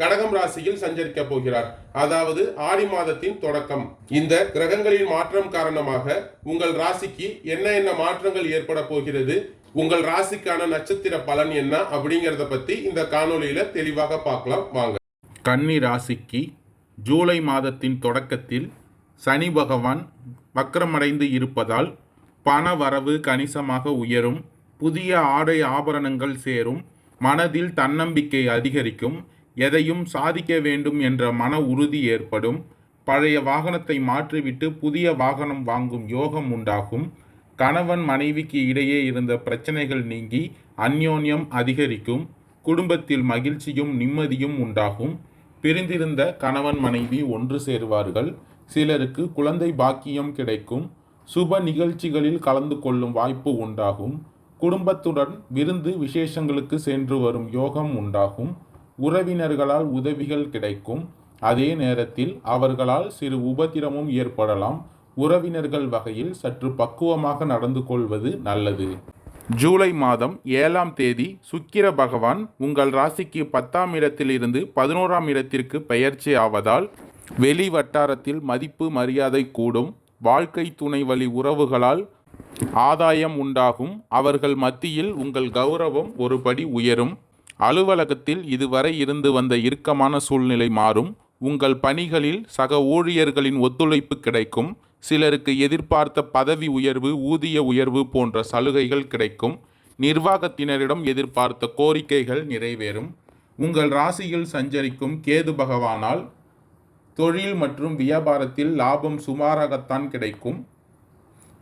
கடகம் ராசியில் சஞ்சரிக்க போகிறார். அதாவது ஆடி மாதத்தின் தொடக்கம். இந்த கிரகங்களின் மாற்றம் காரணமாக உங்கள் ராசிக்கு என்ன என்ன மாற்றங்கள் ஏற்பட போகிறது? உங்கள் ராசிக்கான நட்சத்திர பலன் என்ன? அப்படிங்கிறத பத்தி இந்த காணொலியில தெளிவாக பார்க்கலாம். வாங்க. கன்னி ராசிக்கு ஜூலை மாதத்தின் தொடக்கத்தில் சனி பகவான் வக்கரமடைந்து இருப்பதால் பண வரவு கணிசமாக உயரும். புதிய ஆடை ஆபரணங்கள் சேரும். மனதில் தன்னம்பிக்கை அதிகரிக்கும். எதையும் சாதிக்க வேண்டும் என்ற மன உறுதி ஏற்படும். பழைய வாகனத்தை மாற்றிவிட்டு புதிய வாகனம் வாங்கும் யோகம் உண்டாகும். கணவன் மனைவிக்கு இடையே இருந்த பிரச்சனைகள் நீங்கி அந்யோன்யம் அதிகரிக்கும். குடும்பத்தில் மகிழ்ச்சியும் நிம்மதியும் உண்டாகும். பிரிந்திருந்த கணவன் மனைவி ஒன்று சேருவார்கள். சிலருக்கு குழந்தை பாக்கியம் கிடைக்கும். சுப நிகழ்ச்சிகளில் கலந்து கொள்ளும் வாய்ப்பு உண்டாகும். குடும்பத்துடன் விருந்து விசேஷங்களுக்கு சென்று வரும் யோகம் உண்டாகும். உறவினர்களால் உதவிகள் கிடைக்கும். அதே நேரத்தில் அவர்களால் சிறு உபத்திரமும் ஏற்படலாம். உறவினர்கள் வகையில் சற்று பக்குவமாக நடந்து கொள்வது நல்லது. ஜூலை மாதம் ஏழாம் தேதி சுக்கிர பகவான் உங்கள் ராசிக்கு பத்தாம் இடத்திலிருந்து பதினோராம் இடத்திற்கு பெயர்ச்சி ஆவதால் வெளி வட்டாரத்தில் மதிப்பு மரியாதை கூடும். வாழ்க்கை துணை வழி உறவுகளால் ஆதாயம் உண்டாகும். அவர்கள் மத்தியில் உங்கள் கௌரவம் ஒருபடி உயரும். அலுவலகத்தில் இதுவரை இருந்து வந்த இறுக்கமான சூழ்நிலை மாறும். உங்கள் பணிகளில் சக ஊழியர்களின் ஒத்துழைப்பு கிடைக்கும். சிலருக்கு எதிர்பார்த்த பதவி உயர்வு ஊதிய உயர்வு போன்ற சலுகைகள் கிடைக்கும். நிர்வாகத்தினரிடம் எதிர்பார்த்த கோரிக்கைகள் நிறைவேறும். உங்கள் ராசியில் சஞ்சரிக்கும் கேது பகவானால் தொழில் மற்றும் வியாபாரத்தில் லாபம் சுமாராகத்தான் கிடைக்கும்.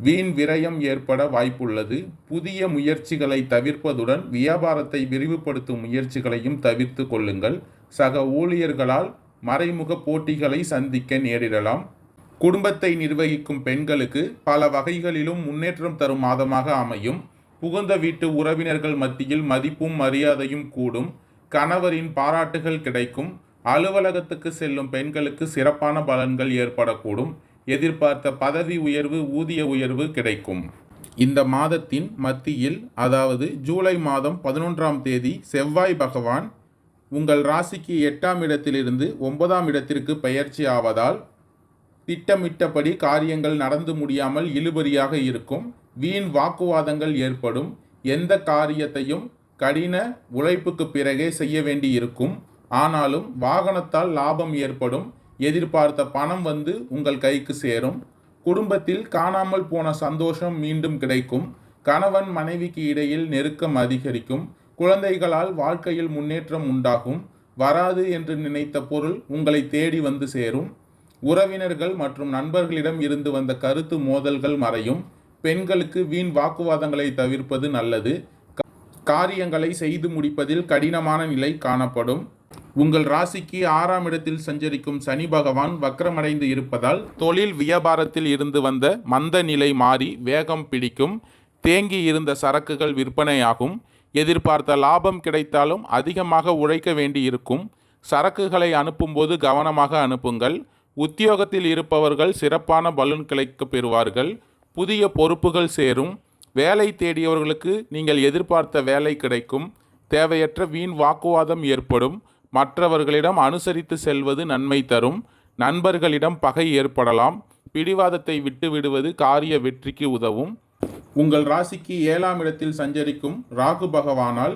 வீண் விரயம் ஏற்பட வாய்ப்புள்ளது. புதிய முயற்சிகளை தவிர்ப்பதுடன் வியாபாரத்தை விரிவுபடுத்தும் முயற்சிகளையும் தவிர்த்து கொள்ளுங்கள். சக ஊழியர்களால் மறைமுக போட்டிகளை சந்திக்க நேரிடலாம். குடும்பத்தை நிர்வகிக்கும் பெண்களுக்கு பல வகைகளிலும் முன்னேற்றம் தரும் மாதமாக அமையும். புகுந்த வீட்டு உறவினர்கள் மத்தியில் மதிப்பும் மரியாதையும் கூடும். கணவரின் பாராட்டுகள் கிடைக்கும். அலுவலகத்துக்கு செல்லும் பெண்களுக்கு சிறப்பான பலன்கள் ஏற்படக்கூடும். எதிர்பார்த்த பதவி உயர்வு ஊதிய உயர்வு கிடைக்கும். இந்த மாதத்தின் மத்தியில் அதாவது ஜூலை மாதம் பதினொன்றாம் தேதி செவ்வாய் பகவான் உங்கள் ராசிக்கு எட்டாம் இடத்திலிருந்து ஒன்பதாம் இடத்திற்கு பெயர்ச்சி ஆவதால் திட்டமிட்டபடி காரியங்கள் நடந்து முடியாமல் இழுபறியாக இருக்கும். வீண் வாக்குவாதங்கள் ஏற்படும். எந்த காரியத்தையும் கடின உழைப்புக்கு பிறகே செய்ய வேண்டி இருக்கும் ஆனாலும் வாகனத்தால் லாபம் ஏற்படும். எதிர்பார்த்த பணம் வந்து உங்கள் கைக்கு சேரும். குடும்பத்தில் காணாமல் போன சந்தோஷம் மீண்டும் கிடைக்கும். கணவன் மனைவிக்கு இடையில் நெருக்கம் அதிகரிக்கும். குழந்தைகளால் வாழ்க்கையில் முன்னேற்றம் உண்டாகும். வராது என்று நினைத்த பொருள் உங்களை தேடி வந்து சேரும். உறவினர்கள் மற்றும் நண்பர்களிடம் இருந்து வந்த கருத்து மோதல்கள் மறையும். பெண்களுக்கு வீண் வாக்குவாதங்களை தவிர்ப்பது நல்லது. காரியங்களை செய்து முடிப்பதில் கடினமான நிலை காணப்படும். உங்கள் ராசிக்கு ஆறாம் இடத்தில் சஞ்சரிக்கும் சனி பகவான் வக்கரமடைந்து இருப்பதால் தொழில் வியாபாரத்தில் இருந்து வந்த மந்த நிலை மாறி வேகம் பிடிக்கும். தேங்கி இருந்த சரக்குகள் விற்பனையாகும். எதிர்பார்த்த லாபம் கிடைத்தாலும் அதிகமாக உழைக்க வேண்டியிருக்கும் சரக்குகளை அனுப்பும்போது கவனமாக அனுப்புங்கள். உத்தியோகத்தில் இருப்பவர்கள் சிறப்பான பலன் கிடைக்க பெறுவார்கள். புதிய பொறுப்புகள் சேரும். வேலை தேடியவர்களுக்கு நீங்கள் எதிர்பார்த்த வேலை கிடைக்கும். தேவையற்ற வீண் வாக்குவாதம் ஏற்படும். மற்றவர்களிடம் அனுசரித்து செல்வது நன்மை தரும். நண்பர்களிடம் பகை ஏற்படலாம். பிடிவாதத்தை விட்டு விடுவது காரிய வெற்றிக்கு உதவும். உங்கள் ராசிக்கு ஏழாம் இடத்தில் சஞ்சரிக்கும் ராகு பகவானால்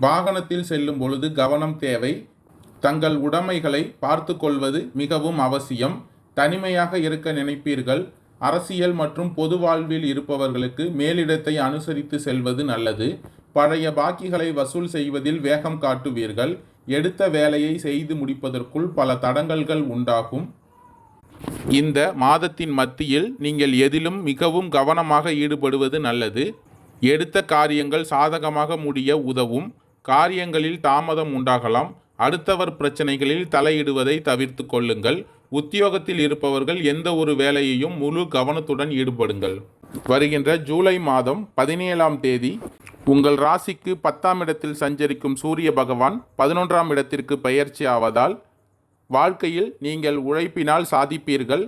வாகனத்தில் செல்லும் பொழுது கவனம் தேவை. தங்கள் உடைமைகளை பார்த்து கொள்வது மிகவும் அவசியம். தனிமையாக இருக்க நினைப்பீர்கள். அரசியல் மற்றும் பொது வாழ்வில் இருப்பவர்களுக்கு மேலிடத்தை அனுசரித்து செல்வது நல்லது. பழைய பாக்கிகளை வசூல் செய்வதில் வேகம் காட்டுவீர்கள். எடுத்த வேலையை செய்து முடிப்பதற்குள் பல தடங்கல்கள் உண்டாகும். இந்த மாதத்தின் மத்தியில் நீங்கள் எதிலும் மிகவும் கவனமாக ஈடுபடுவது நல்லது. எடுத்த காரியங்கள் சாதகமாக முடிய உதவும். காரியங்களில் தாமதம் உண்டாகலாம். அடுத்தவர் பிரச்சனைகளில் தலையிடுவதை தவிர்த்து கொள்ளுங்கள். உத்தியோகத்தில் இருப்பவர்கள் எந்த ஒரு வேலையையும் முழு கவனத்துடன் ஈடுபடுங்கள். வருகின்ற ஜூலை மாதம் பதினேழாம் தேதி உங்கள் ராசிக்கு பத்தாம் இடத்தில் சஞ்சரிக்கும் சூரிய பகவான் பதினொன்றாம் இடத்திற்கு பயிற்சி ஆவதால் வாழ்க்கையில் நீங்கள் உழைப்பினால் சாதிப்பீர்கள்.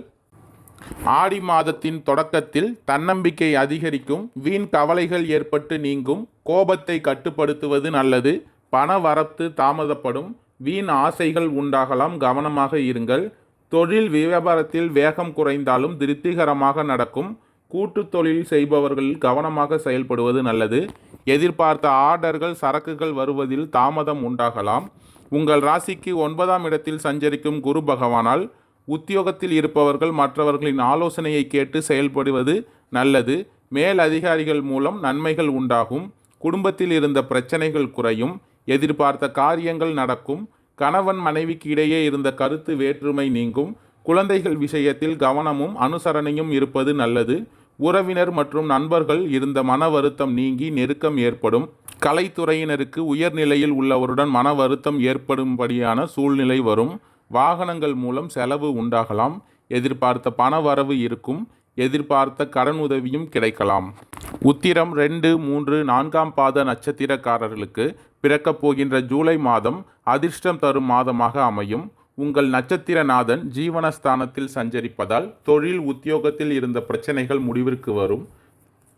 ஆடி மாதத்தின் தொடக்கத்தில் தன்னம்பிக்கை அதிகரிக்கும் வீண் கவலைகள் ஏற்பட்டு நீங்கும் கோபத்தை கட்டுப்படுத்துவது நல்லது பண வரத்து தாமதப்படும் வீண் ஆசைகள் உண்டாகலாம் கவனமாக இருங்கள். தொழில் வியாபாரத்தில் வேகம் குறைந்தாலும் திருப்திகரமாக நடக்கும். கூட்டு தொழில் செய்பவர்கள் கவனமாக செயல்படுவது நல்லது. எதிர்பார்த்த ஆர்டர்கள் சரக்குகள் வருவதில் தாமதம் உண்டாகலாம். உங்கள் ராசிக்கு ஒன்பதாம் இடத்தில் சஞ்சரிக்கும் குரு பகவானால் உத்தியோகத்தில் இருப்பவர்கள் மற்றவர்களின் ஆலோசனையை கேட்டு செயல்படுவது நல்லது. மேல் அதிகாரிகள் மூலம் நன்மைகள் உண்டாகும். குடும்பத்தில் இருந்த பிரச்சனைகள் குறையும். எதிர்பார்த்த காரியங்கள் நடக்கும். கணவன் மனைவிக்கு இடையே இருந்த கருத்து வேற்றுமை நீங்கும். குழந்தைகள் விஷயத்தில் கவனமும் அனுசரணையும் இருப்பது நல்லது. உறவினர் மற்றும் நண்பர்கள் இருந்த மன வருத்தம் நீங்கி நெருக்கம் ஏற்படும். கலைத்துறையினருக்கு உயர்நிலையில் உள்ளவருடன் மன வருத்தம் ஏற்படும்படியான சூழ்நிலை வரும். வாகனங்கள் மூலம் செலவு உண்டாகலாம். எதிர்பார்த்த பண வரவு இருக்கும். எதிர்பார்த்த கடன் உதவியும் கிடைக்கலாம். உத்திரம் ரெண்டு மூன்று நான்காம் பாத நட்சத்திரக்காரர்களுக்கு பிறக்கப் போகின்ற ஜூலை மாதம் அதிர்ஷ்டம் தரும் மாதமாக அமையும். உங்கள் நட்சத்திரநாதன் ஜீவனஸ்தானத்தில் சஞ்சரிப்பதால் தொழில் உத்தியோகத்தில் இருந்த பிரச்சனைகள் முடிவிற்கு வரும்.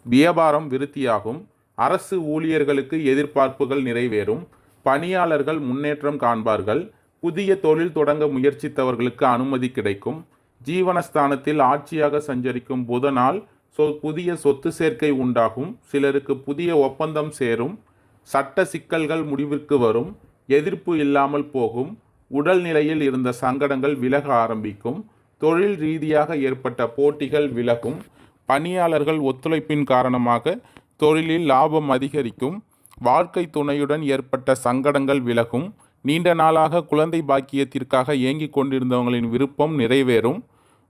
வியாபாரம் விருத்தியாகும். அரசு ஊழியர்களுக்கு எதிர்பார்ப்புகள் நிறைவேறும். பணியாளர்கள் முன்னேற்றம் காண்பார்கள். புதிய தொழில் தொடங்க முயற்சித்தவர்களுக்கு அனுமதி கிடைக்கும். ஜீவனஸ்தானத்தில் ஆட்சியாக சஞ்சரிக்கும் புதனால் சொ புதிய சொத்து சேர்க்கை உண்டாகும். சிலருக்கு புதிய ஒப்பந்தம் சேரும். சட்ட சிக்கல்கள் முடிவிற்கு வரும். எதிர்ப்பு இல்லாமல் போகும். உடல் நிலையில் இருந்த சங்கடங்கள் விலக ஆரம்பிக்கும். தொழில் ரீதியாக ஏற்பட்ட போட்டிகள் விலகும். பணியாளர்கள் ஒத்துழைப்பின் காரணமாக தொழிலில் லாபம் அதிகரிக்கும். வாழ்க்கை துணையுடன் ஏற்பட்ட சங்கடங்கள் விலகும். நீண்ட நாளாக குழந்தை பாக்கியத்திற்காக ஏங்கிக் கொண்டிருந்தவங்களின் விருப்பம் நிறைவேறும்.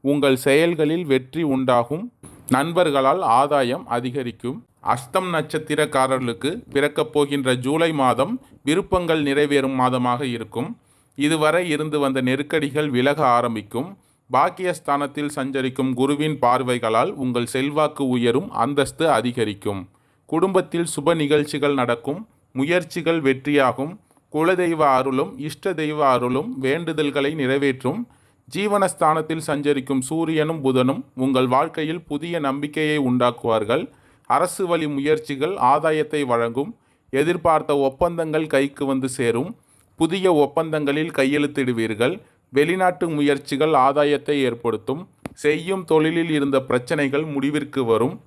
உங்கள் செயல்களில் வெற்றி உண்டாகும். நண்பர்களால் ஆதாயம் அதிகரிக்கும். அஸ்தம் நட்சத்திரக்காரர்களுக்கு பிறக்கப் போகின்ற ஜூலை மாதம் விருப்பங்கள் நிறைவேறும் மாதமாக இருக்கும். இதுவரை இருந்து வந்த நெருக்கடிகள் விலக ஆரம்பிக்கும். பாக்கியஸ்தானத்தில் சஞ்சரிக்கும் குருவின் பார்வைகளால் உங்கள் செல்வாக்கு உயரும் அந்தஸ்து அதிகரிக்கும். குடும்பத்தில் சுப நிகழ்ச்சிகள் நடக்கும் முயற்சிகள் வெற்றியாகும். குலதெய்வ அருளும் இஷ்ட தெய்வ அருளும் வேண்டுதல்களை நிறைவேற்றும். ஜீவனஸ்தானத்தில் சஞ்சரிக்கும் சூரியனும் புதனும் உங்கள் வாழ்க்கையில் புதிய நம்பிக்கையை உண்டாக்குவார்கள். அரசு வழி முயற்சிகள் ஆதாயத்தை வழங்கும். எதிர்பார்த்த ஒப்பந்தங்கள் கைக்கு வந்து சேரும். புதிய ஒப்பந்தங்களில் கையெழுத்திடுவீர்கள். வெளிநாட்டு முயற்சிகள் ஆதாயத்தை ஏற்படுத்தும். செய்யும் தொழிலில் இருந்த பிரச்சனைகள் முடிவிற்கு வரும்.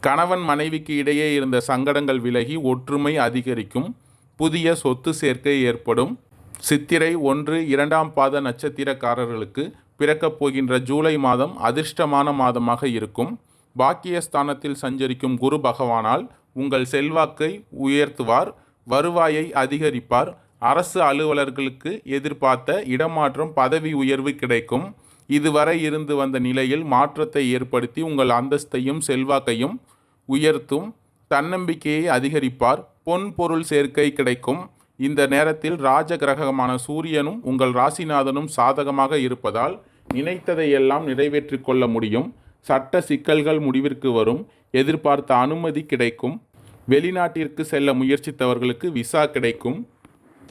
கணவன் மனைவிக்கு இடையே இருந்த சங்கடங்கள் விலகி ஒற்றுமை அதிகரிக்கும். புதிய சொத்து சேர்க்கை ஏற்படும். சித்திரை ஒன்று இரண்டாம் பாத நட்சத்திரக்காரர்களுக்கு பிறக்கப் போகின்ற ஜூலை மாதம் அதிர்ஷ்டமான மாதமாக இருக்கும். பாக்கியஸ்தானத்தில் சஞ்சரிக்கும் குரு பகவானால் உங்கள் செல்வாக்கை உயர்த்துவார். வருவாயை அதிகரிப்பார். அரசு அலுவலர்களுக்கு எதிர்பார்த்த இடமாற்றம் பதவி உயர்வு கிடைக்கும். இதுவரை இருந்து வந்த நிலையில் மாற்றத்தை ஏற்படுத்தி உங்கள் அந்தஸ்தையும் செல்வாக்கையும் உயர்த்தும். தன்னம்பிக்கையை அதிகரிப்பார். பொன் பொருள் சேர்க்கை கிடைக்கும். இந்த நேரத்தில் ராஜ கிரகமான சூரியனும் உங்கள் ராசிநாதனும் சாதகமாக இருப்பதால் நினைத்ததை எல்லாம் கொள்ள முடியும். சட்ட சிக்கல்கள் முடிவிற்கு வரும். எதிர்பார்த்த அனுமதி கிடைக்கும். வெளிநாட்டிற்கு செல்ல முயற்சித்தவர்களுக்கு விசா கிடைக்கும்.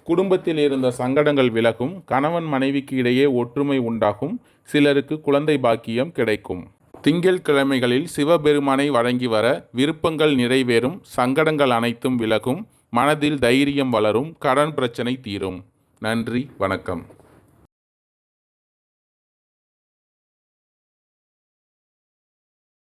குடும்பத்தில் இருந்த சங்கடங்கள் விலகும் கணவன் மனைவிக்கு இடையே ஒற்றுமை உண்டாகும் சிலருக்கு குழந்தை பாக்கியம் கிடைக்கும். திங்கள் கிழமைகளில் சிவபெருமானை வழங்கி வர விருப்பங்கள் நிறைவேறும் சங்கடங்கள் அனைத்தும் விலகும் மனதில் தைரியம் வளரும் கடன் பிரச்சனை தீரும். நன்றி வணக்கம்.